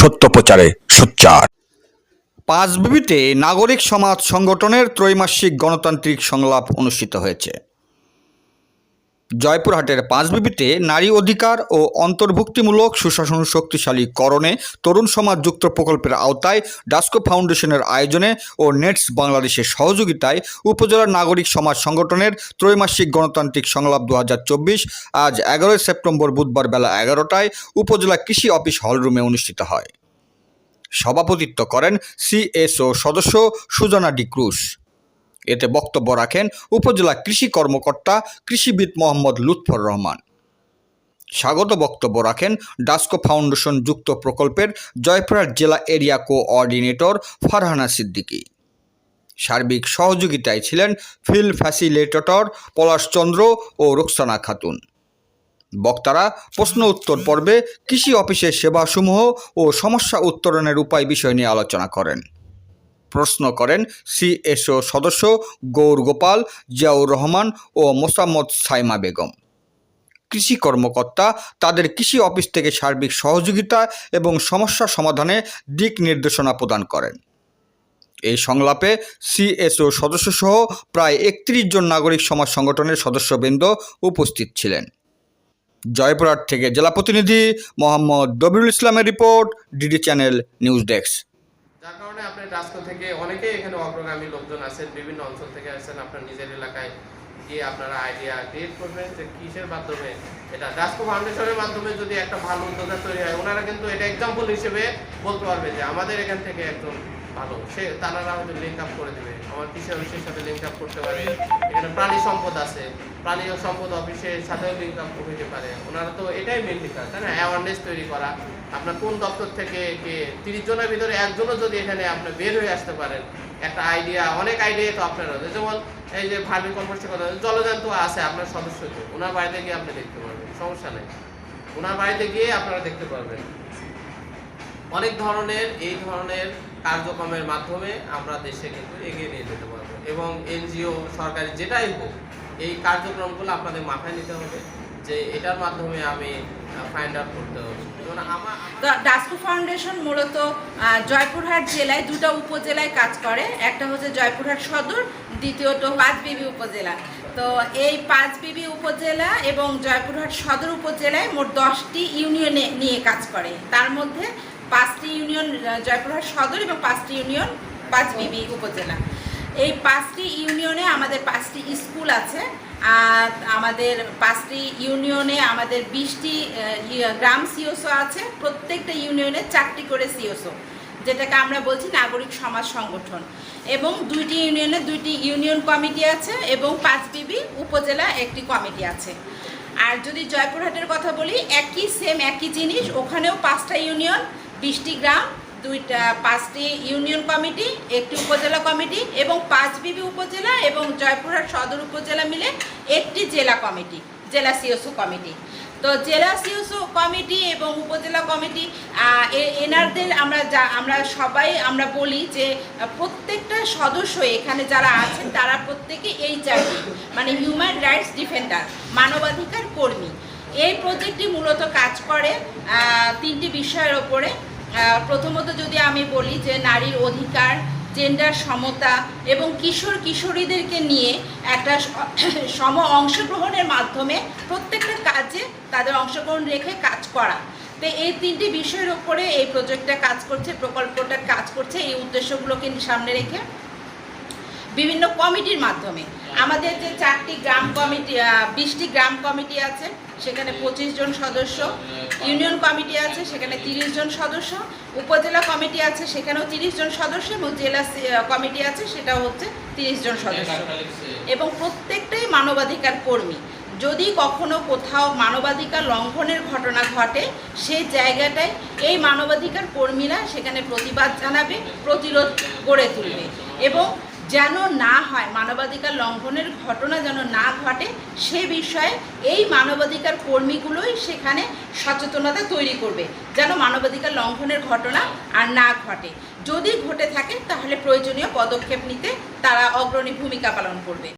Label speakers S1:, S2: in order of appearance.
S1: সত্য প্রচারে সোচ্চার।
S2: পাঁচবিবিতে নাগরিক সমাজ সংগঠনের ত্রৈমাসিক গণতান্ত্রিক সংলাপ অনুষ্ঠিত হয়েছে। জয়পুরহাটের পাঁচবিবিতে নারী অধিকার ও অন্তর্ভুক্তিমূলক সুশাসন শক্তিশালী করণে তরুণ সমাজ যুক্ত প্রকল্পের আওতায় ডাস্কো ফাউন্ডেশনের আয়োজনে ও নেটস বাংলাদেশের সহযোগিতায় উপজেলার নাগরিক সমাজ সংগঠনের ত্রৈমাসিক গণতান্ত্রিক সংলাপ দু হাজার চব্বিশ আজ এগারোই সেপ্টেম্বর বুধবার বেলা এগারোটায় উপজেলা কৃষি অফিস হলরুমে অনুষ্ঠিত হয়। সভাপতিত্ব করেন সিএসও সদস্য সুজানা ডি ক্রুশ। এতে বক্তব্য রাখেন উপজেলা কৃষি কর্মকর্তা কৃষিবিদ মোহাম্মদ লুৎফর রহমান। স্বাগত বক্তব্য রাখেন ডাস্কো ফাউন্ডেশন যুক্ত প্রকল্পের জয়পুরহাট জেলা এরিয়া কোঅর্ডিনেটর ফারহানা সিদ্দিকী। সার্বিক সহযোগিতায় ছিলেন ফিল্ড ফ্যাসিলিটেটর পলাশচন্দ্র ও রোকসানা খাতুন। বক্তারা প্রশ্ন উত্তর পর্বে কৃষি অফিসের সেবাসমূহ ও সমস্যা উত্তরণের উপায় বিষয় নিয়ে আলোচনা করেন। প্রশ্ন করেন সিএসও সদস্য গৌর গোপাল, জিয়াউর রহমান ও মোসাম্মদ সাইমা বেগম। কৃষি কর্মকর্তা, তাদের কৃষি অফিস থেকে সার্বিক সহযোগিতা এবং সমস্যা সমাধানে দিক নির্দেশনা প্রদান করেন। এই সংলাপে সিএসও সদস্যসহ প্রায় একত্রিশ জন নাগরিক সমাজ সংগঠনের সদস্যবৃন্দ উপস্থিত ছিলেন। জয়পুরহাট থেকে জেলা প্রতিনিধি মোহাম্মদ দবিরুল ইসলামের report, DD channel news desk.
S3: কারণে আপনার রাস্তা থেকে অনেকেই এখানে অগ্রগামী লোকজন আছেন, বিভিন্ন অঞ্চল থেকে আসছেন আপনার নিজের এলাকায় গিয়ে আপনারা আইডিয়া ক্রিয়েট করবেন যে কিসের মাধ্যমে এটা ডাস্কো ফাউন্ডেশনের মাধ্যমে যদি একটা ভালো উদ্যোক্তা তৈরি হয়, ওনারা কিন্তু এটা এক্সাম্পল হিসেবে বলতে পারবে যে আমাদের এখান থেকে একজন ভালো। সে, তারা আমাদের লিঙ্ক আপ করে দেবে। আমার কিসের সাথে লিঙ্ক আপ করতে পারে। প্রাণী সম্পদ আছে। প্রাণী সম্পদ অফিসের সাথেও ইনকাম হইতে পারে। ওনারা তো এটাই মেনলি কাজ তাই না? অ্যাওয়ারনেস তৈরি করা। আপনার কোন দপ্তর থেকে কে, তিরিশ জনের ভিতরে একজনও যদি এখানে আপনি বের হয়ে আসতে পারেন, একটা আইডিয়া অনেক আইডিয়া তো আপনার আছে। যেমন এই যে ভার্মি কম্পোস্টের কথা, জলজন্ত আছে আপনার সদস্য তো ওনার বাড়িতে গিয়ে আপনি দেখতে পারবেন, সমস্যা নেই। ওনার বাড়িতে গিয়ে আপনারা দেখতে পারবেন। অনেক ধরনের, এই ধরনের কার্যক্রমের মাধ্যমে আমরা দেশে কিন্তু এগিয়ে নিয়ে যেতে পারব। এবং এনজিও, সরকারি যেটাই হোক, এই কার্যক্রমগুলো আপনাদের মাথায় নিতে হবে যে এটার মাধ্যমে আমি ফাইন্ড আউট করতে হবে
S4: ডাস্কো ফাউন্ডেশন মূলত জয়পুরহাট জেলায় দুটো উপজেলায় কাজ করে। একটা হচ্ছে জয়পুরহাট সদর, দ্বিতীয়ত পাঁচবিবি উপজেলা। তো এই পাঁচবিবি উপজেলা এবং জয়পুরহাট সদর উপজেলায় মোট দশটি ইউনিয়নে নিয়ে কাজ করে। তার মধ্যে পাঁচটি ইউনিয়ন জয়পুরহাট সদর এবং পাঁচটি ইউনিয়ন পাঁচবিবি উপজেলা। এই পাঁচটি ইউনিয়নে আমাদের পাঁচটি স্কুল আছে, আর আমাদের পাঁচটি ইউনিয়নে আমাদের বিশটি গ্রাম সিওসো আছে, প্রত্যেকটা ইউনিয়নে চারটি করে সিওসো, যেটাকে আমরা বলছি নাগরিক সমাজ সংগঠন। এবং দুইটি ইউনিয়নে দুইটি ইউনিয়ন কমিটি আছে এবং পাঁচ বিবি উপজেলা একটি কমিটি আছে। আর যদি জয়পুরহাটের কথা বলি, একই, সেম একই জিনিস, ওখানেও পাঁচটা ইউনিয়ন, বিশটি গ্রাম দুইটা, পাঁচটি ইউনিয়ন কমিটি, একটি উপজেলা কমিটি এবং পাঁচ বিবি উপজেলা এবং জয়পুরহাট সদর উপজেলা মিলে একটি জেলা কমিটি, জেলা সিওসু কমিটি। তো জেলা সিওসো কমিটি এবং উপজেলা কমিটি এনারদের আমরা যা, আমরা সবাই আমরা বলি যে, প্রত্যেকটা সদস্য এখানে যারা আছেন তারা প্রত্যেকে এই চাকরি মানে হিউম্যান রাইটস ডিফেন্ডার মানবাধিকার কর্মী। এই প্রজেক্টটি মূলত কাজ করে তিনটি বিষয়ের ওপরে। প্রথমত যদি আমি বলি যে নারীর অধিকার জেন্ডার সমতা এবং কিশোর কিশোরীদেরকে নিয়ে একটা সম অংশগ্রহণের মাধ্যমে প্রত্যেকটা কাজে তাদের অংশগ্রহণ রেখে কাজ করা। তো এই তিনটি বিষয়ের উপরে এই প্রজেক্টটা কাজ করছে, প্রকল্পটা কাজ করছে, এই উদ্দেশ্যগুলোকে সামনে রেখে বিভিন্ন কমিটির মাধ্যমে। আমাদের যে চারটি গ্রাম কমিটি বিশটি গ্রাম কমিটি আছে, সেখানে পঁচিশ জন সদস্য, ইউনিয়ন কমিটি আছে, সেখানে তিরিশ জন সদস্য, উপজেলা কমিটি আছে, সেখানেও তিরিশ জন সদস্য এবং জেলা কমিটি আছে, সেটাও হচ্ছে তিরিশ জন সদস্য। এবং প্রত্যেকটাই মানবাধিকার কর্মী। যদি কখনো কোথাও মানবাধিকার লঙ্ঘনের ঘটনা ঘটে সেই জায়গাটায় এই মানবাধিকার কর্মীরা সেখানে প্রতিবাদ জানাবে, প্রতিরোধ গড়ে তুলবে। এবং যেন না হয়, মানবাধিকার লঙ্ঘনের ঘটনা যেন না ঘটে, সে বিষয়ে এই মানবাধিকার কর্মীগুলোই সেখানে সচেতনতা তৈরি করবে, যেন মানবাধিকার লঙ্ঘনের ঘটনা আর না ঘটে। যদি ঘটে থাকে, তাহলে প্রয়োজনীয় পদক্ষেপ নিতে তারা অগ্রণী ভূমিকা পালন করবে।